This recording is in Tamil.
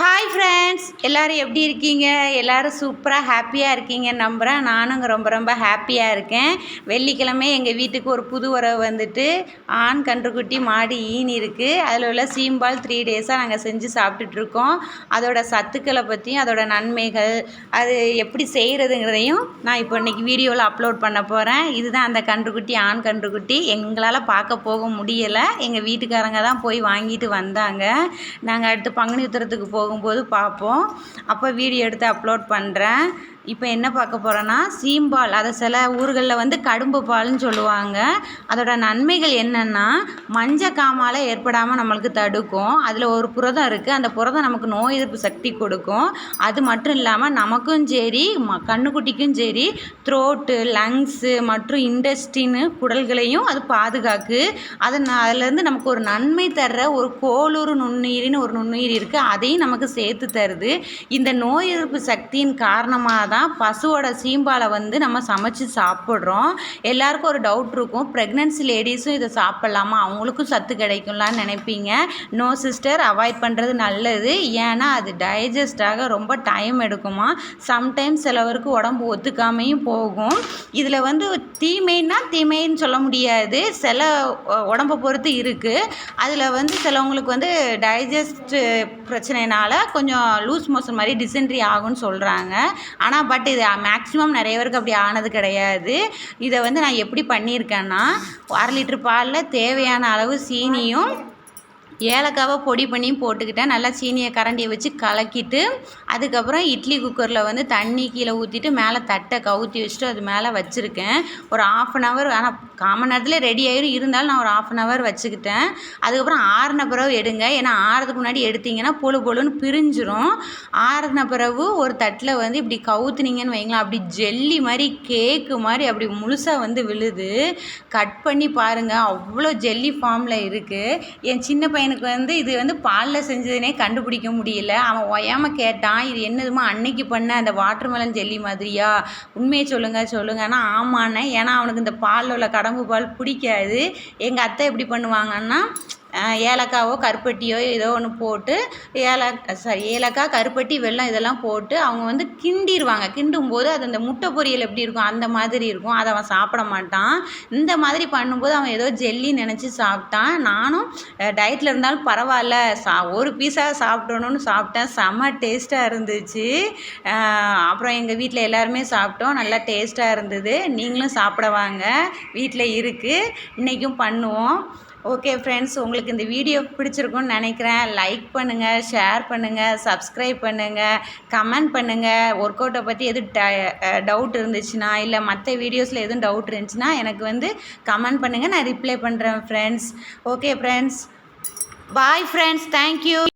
ஹாய் ஃப்ரெண்ட்ஸ் எல்லோரும் எப்படி இருக்கீங்க? எல்லோரும் சூப்பராக ஹாப்பியாக இருக்கீங்க நம்புகிறேன் நானும் ரொம்ப ரொம்ப ஹாப்பியாக இருக்கேன். வெள்ளிக்கிழமை எங்கள் வீட்டுக்கு ஒரு புது உறவு வந்துட்டு ஆண் கன்றுக்குட்டி மாடு ஈனி இருக்குது அதில் உள்ள சீம்பால் த்ரீ டேஸாக நாங்கள் செஞ்சு சாப்பிட்டுட்ருக்கோம் அதோட சத்துக்களை பற்றியும் அதோட நன்மைகள் அது எப்படி செய்கிறதுங்கிறதையும் நான் இப்போ இன்றைக்கி வீடியோவில் அப்லோட் பண்ண போகிறேன் இதுதான் அந்த கன்றுக்குட்டி ஆண் கன்றுக்குட்டி. எங்களால் பார்க்க போக முடியலை. எங்கள் வீட்டுக்காரங்க தான் போய் வாங்கிட்டு வந்தாங்க. நாங்கள் அடுத்து பங்குனி உத்தரத்துக்கு போக போகும்போது பார்ப்போம். அப்போ வீடியோ எடுத்து அப்லோட் பண்ணுறேன் இப்போ என்ன பார்க்க போகிறோன்னா சீம்பால் அதை சில ஊர்களில் வந்து கடும்பு பால்னு சொல்லுவாங்க. அதோட நன்மைகள் என்னென்னா மஞ்ச காமால் ஏற்படாமல் நம்மளுக்கு தடுக்கும். அதில் ஒரு புரதம் இருக்குது அந்த புரதம் நமக்கு நோய் எதிர்ப்பு சக்தி கொடுக்கும். அது மட்டும் இல்லாமல் நமக்கும் சரி ம கண்ணுக்குட்டிக்கும் சரி த்ரோட்டு லங்ஸு மற்றும் இண்டஸ்டின்னு குடல்களையும் அது பாதுகாக்கு. அது அதுலேருந்து நமக்கு ஒரு நன்மை தர்ற ஒரு கோளூர் நுண்ணுயிரின்னு ஒரு நுண்ணுயிர் இருக்குது அதையும் நமக்கு சேர்த்து தருது. இந்த நோய் எதிர்ப்பு சக்தியின் காரணமாக தான் பசுவோட சீம்பாலை வந்து நம்ம சமைச்சு சாப்பிட்றோம். எல்லாருக்கும் ஒரு டவுட் இருக்கும். ப்ரெக்னென்சி லேடிஸும் இதை சாப்பிட்லாமா? அவங்களுக்கும் சத்து கிடைக்கும்லான்னு நினைப்பீங்க. நோ சிஸ்டர் அவாய்ட் பண்ணுறது நல்லது. ஏன்னா அது டைஜஸ்டாக ரொம்ப டைம் எடுக்குமா? சம்டைம்ஸ் சிலவருக்கு உடம்பு ஒத்துக்காமையும் போகும். இதில் வந்து தீமைன்னா தீமைன்னு சொல்ல முடியாது. சில உடம்பை பொறுத்து இருக்குது அதில் வந்து சிலவங்களுக்கு வந்து டைஜஸ்ட் பிரச்சனைனால கொஞ்சம் லூஸ் மோஷன் மாதிரி டிசென்ட்ரி ஆகும்னு சொல்கிறாங்க ஆனால் பட் இது மேக்ஸிமம் நிறைய பேருக்கு அப்படி ஆனது கிடையாது. இதை வந்து நான் எப்படி பண்ணியிருக்கேன்னா அரை லிட்ரு பாலில் தேவையான அளவு சீனியும் ஏலக்காவை பொடி பண்ணி போட்டுக்கிட்டேன். நல்லா சீனியை கரண்டியை வச்சு கலக்கிட்டு அதுக்கப்புறம் இட்லி குக்கரில் வந்து தண்ணி கீழே ஊற்றிட்டு மேலே தட்டை கவுத்தி வச்சுட்டு அது மேலே வச்சுருக்கேன். ஒரு ஆஃப் அன் ஹவர் ஆனால் காமன் நேரத்தில் ரெடி ஆயிரும். இருந்தாலும் நான் ஒரு ஆஃப் அன் ஹவர் வச்சுக்கிட்டேன். அதுக்கப்புறம் ஆறின பிறகு எடுங்க. ஏன்னா ஆறதுக்கு முன்னாடி எடுத்திங்கன்னா பொழு பொழுன்னு பிரிஞ்சிரும். ஆறின பிறகு ஒரு தட்டில் வந்து இப்படி கவுத்துனீங்கன்னு வைங்களேன். அப்படி ஜெல்லி மாதிரி கேக்கு மாதிரி அப்படி முழுசாக வந்து விழுது. கட் பண்ணி பாருங்கள் அவ்வளோ ஜெல்லி ஃபார்மில் இருக்குது என் சின்ன பையன் எனக்கு வந்து இது வந்து பாலில் செஞ்சதுனே கண்டுபிடிக்க முடியல. அவன் ஒயாமல் கேட்டான் இது என்னதுமா அன்னைக்கு பண்ண அந்த வாட்டர் மெலன் ஜெல்லி மாதிரியா? உண்மையை சொல்லுங்கள் சொல்லுங்கன்னா ஆமாண்ணே ஏன்னா அவனுக்கு இந்த பாலில் உள்ள கடம்பு பால் பிடிக்காது. எங்கள் அத்தை எப்படி பண்ணுவாங்கன்னா ஏலக்காவோ கருப்பட்டியோ ஏதோ ஒன்று போட்டு ஏல சாரி ஏலக்காய் கருப்பட்டி வெல்லம் இதெல்லாம் போட்டு அவங்க வந்து கிண்டிடுவாங்க கிண்டும் போது அது அந்த முட்டை பொரியல் எப்படி இருக்கும்? அந்த மாதிரி இருக்கும். அதை அவன் சாப்பிட மாட்டான். இந்த மாதிரி பண்ணும்போது அவன் ஏதோ ஜெல்லி நினச்சி சாப்பிட்டான். நானும் டயட்டில் இருந்தாலும் பரவாயில்ல. சா ஒரு பீஸாக சாப்பிடணும்னு சாப்பிட்டேன். செம்ம டேஸ்ட்டாக இருந்துச்சு. அப்புறம் எங்கள் வீட்டில் எல்லாருமே சாப்பிட்டோம். நல்லா டேஸ்ட்டாக இருந்தது. நீங்களும் சாப்பிட வாங்க. வீட்டில் இருக்குது இன்றைக்கும் பண்ணுவோம். ஓகே ஃப்ரெண்ட்ஸ் உங்களுக்கு இந்த வீடியோ பிடிச்சிருக்குன்னு நினைக்கிறேன். லைக் பண்ணுங்கள் ஷேர் பண்ணுங்கள் சப்ஸ்கிரைப் பண்ணுங்கள் கமெண்ட் பண்ணுங்கள் ஒர்க் அவுட்டை பற்றி எதுவும் ட டவுட் இருந்துச்சுன்னா இல்லை மற்ற வீடியோஸில் எதுவும் டவுட் இருந்துச்சுன்னா எனக்கு வந்து கமெண்ட் பண்ணுங்கள் நான் ரிப்ளை பண்ணுறேன் friends okay friends bye friends thank you